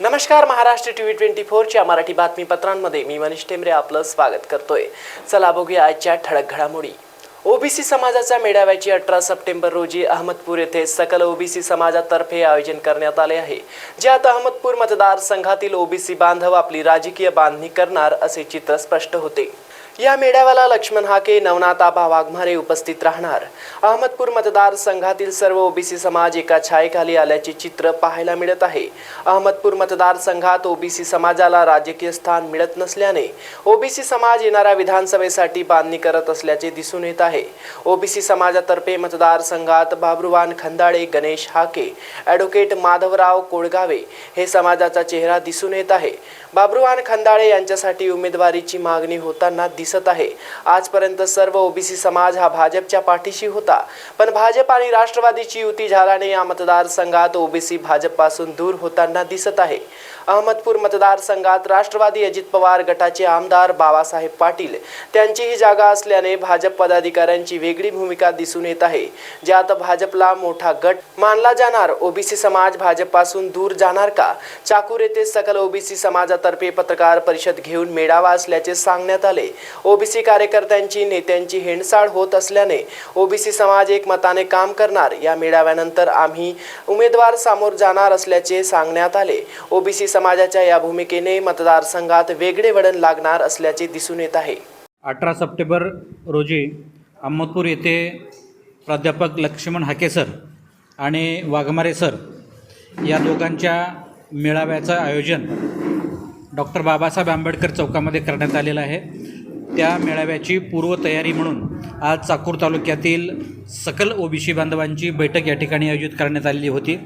नमस्कार Maharashtra T V twenty फोरच्या मराठी बातमीपत्रांमध्ये मी मनीष टेमरे आपलं स्वागत करतोय. चला बघूया आजच्या ठळक घडामोडी. ओबीसी समाजाच्या मेळाव्याची अठरा सप्टेंबर रोजी अहमदपूर येथे सकल ओबीसी समाजातर्फे आयोजन करण्यात आले आहे. ज्यात अहमदपूर मतदारसंघातील ओबीसी बांधव आपली राजकीय बांधणी करणार असे चित्र स्पष्ट होते. या मेळाव्याला लक्ष्मण हाके नवनाथ आबा वाघमारे उपस्थित राहणार. अहमदपूर मतदारसंघातील सर्व ओबीसी समाज एका छायेखाली आल्याचे चित्र पाहायला मिळत आहे. अहमदपूर मतदारसंघात ओबीसी समाजाला राजकीय स्थान मिळत नसल्याने ओबीसी समाज येणाऱ्या विधानसभेसाठी बांधणी करत असल्याचे दिसून येत आहे. ओबीसी समाजातर्फे मतदारसंघात बाबरुवान खंदाळे गणेश हाके ॲडव्होकेट माधवराव कोळगावे हे समाजाचा चेहरा दिसून येत आहे. बाबरुवान खंदाळे यांच्यासाठी उमेदवारीची मागणी होताना दिसत आहे. आजपर्यंत सर्व ओबीसी समाज हा भाजपच्या पाठीशी होता. पण भाजप आणि राष्ट्रवादीची युती झाल्याने या मतदारसंघात ओबीसी भाजपपासून दूर होताना दिसत आहे. अहमदपूर मतदारसंघात राष्ट्रवादी अजित पवार गटाचे आमदार बाबासाहेब पाटील. त्यांचीही जागा असल्याने भाजप पदाधिकाऱ्यांची वेगळी भूमिका दिसून येत आहे. ज्यात भाजपला मोठा गट मानला जाणार. ओबीसी समाज भाजपपासून दूर जाणार का? चाकूर येथे सकल ओबीसी समाजातर्फे पत्रकार परिषद घेऊन मेळावा असल्याचे सांगण्यात आले. ओबीसी कार्यकर्त्यांची नेत्यांची हेणसाळ होत असल्याने ओबीसी समाज एक मताने काम करणार. या मेळाव्यानंतर आम्ही उमेदवार समोर जाणार असल्याचे सांगण्यात आले. ओबीसी समाजाच्या या भूमिकेने मतदारसंघात वेगळे वळण लागणार असल्याचे दिसून येत आहे. अठरा सप्टेंबर रोजी अहमदपूर येथे प्राध्यापक लक्ष्मण हाके सर आणि वाघमारे सर या दोघांच्या मेळाव्याचं आयोजन डॉक्टर बाबासाहेब आंबेडकर चौकामध्ये करण्यात आलेलं आहे. त्या मेळाव्याची पूर्वतयारी म्हणून आज चाकूर तालुक्यातील सकल ओबीसी बांधवांची बैठक या ठिकाणी आयोजित करण्यात आलेली होती.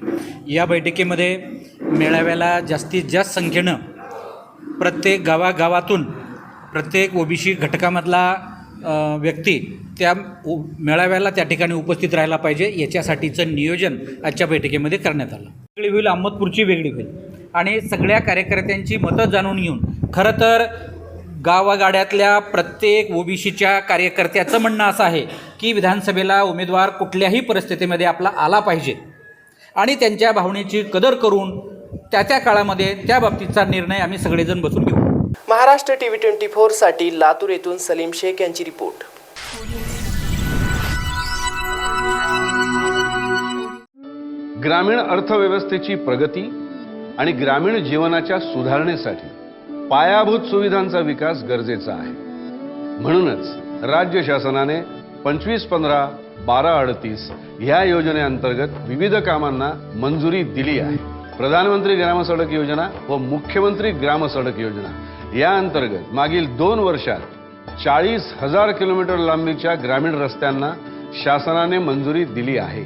या बैठकीमध्ये मेळाव्याला जास्तीत जास्त संख्येनं प्रत्येक गावागावातून प्रत्येक ओबीसी घटकामधला व्यक्ती त्या उ मेळाव्याला त्या ठिकाणी उपस्थित राहायला पाहिजे याच्यासाठीचं नियोजन आजच्या बैठकीमध्ये करण्यात आलं. वेगळी होईल अहमदपूरची वेगळी होईल. आणि सगळ्या कार्यकर्त्यांची मतं जाणून घेऊन खरं तर गावागाड्यातल्या प्रत्येक ओबीसीच्या कार्यकर्त्याचं म्हणणं असं आहे की विधानसभेला उमेदवार कुठल्याही परिस्थितीमध्ये आपला आला पाहिजे. आणि त्यांच्या भावनेची कदर करून त्या त्या काळामध्ये त्या बाबतीतचा निर्णय आम्ही सगळेजण बसून घेऊ. महाराष्ट्र टी व्ही ट्वेंटी फोरसाठी लातूर येथून सलीम शेख यांची रिपोर्ट. ग्रामीण अर्थव्यवस्थेची प्रगती आणि ग्रामीण जीवनाच्या सुधारणेसाठी पायाभूत सुविधांचा विकास गरजेचा आहे. म्हणूनच राज्य शासनाने पंचवीस पंधरा बारा अडतीस ह्या योजनेअंतर्गत विविध कामांना मंजुरी दिली आहे. प्रधानमंत्री ग्रामसडक योजना व मुख्यमंत्री ग्रामसडक योजना. या अंतर्गत मागील दोन वर्षात चाळीस हजार किलोमीटर लांबीच्या ग्रामीण रस्त्यांना शासनाने मंजुरी दिली आहे.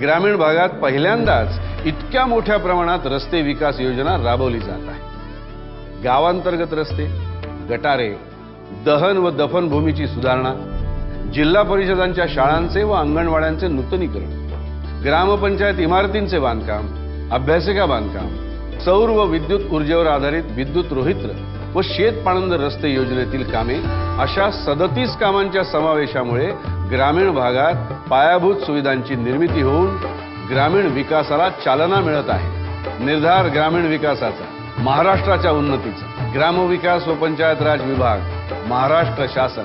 ग्रामीण भागात पहिल्यांदाच इतक्या मोठ्या प्रमाणात रस्ते विकास योजना राबवली जात आहे. गावांतर्गत रस्ते गटारे दहन व दफन भूमीची सुधारणा जिल्हा परिषदांच्या शाळांचे व अंगणवाड्यांचे नूतनीकरण ग्रामपंचायत इमारतींचे बांधकाम अभ्यासिका बांधकाम? सौर व विद्युत ऊर्जेवर आधारित विद्युत रोहित्र व शेत पाणंद रस्ते योजनेतील कामे अशा सदतीस कामांच्या समावेशामुळे ग्रामीण भागात पायाभूत सुविधांची निर्मिती होऊन ग्रामीण विकासाला चालना मिळत आहे. निर्धार ग्रामीण विकासाचा महाराष्ट्राच्या उन्नतीचा. ग्रामविकास व पंचायत राज विभाग महाराष्ट्र शासन.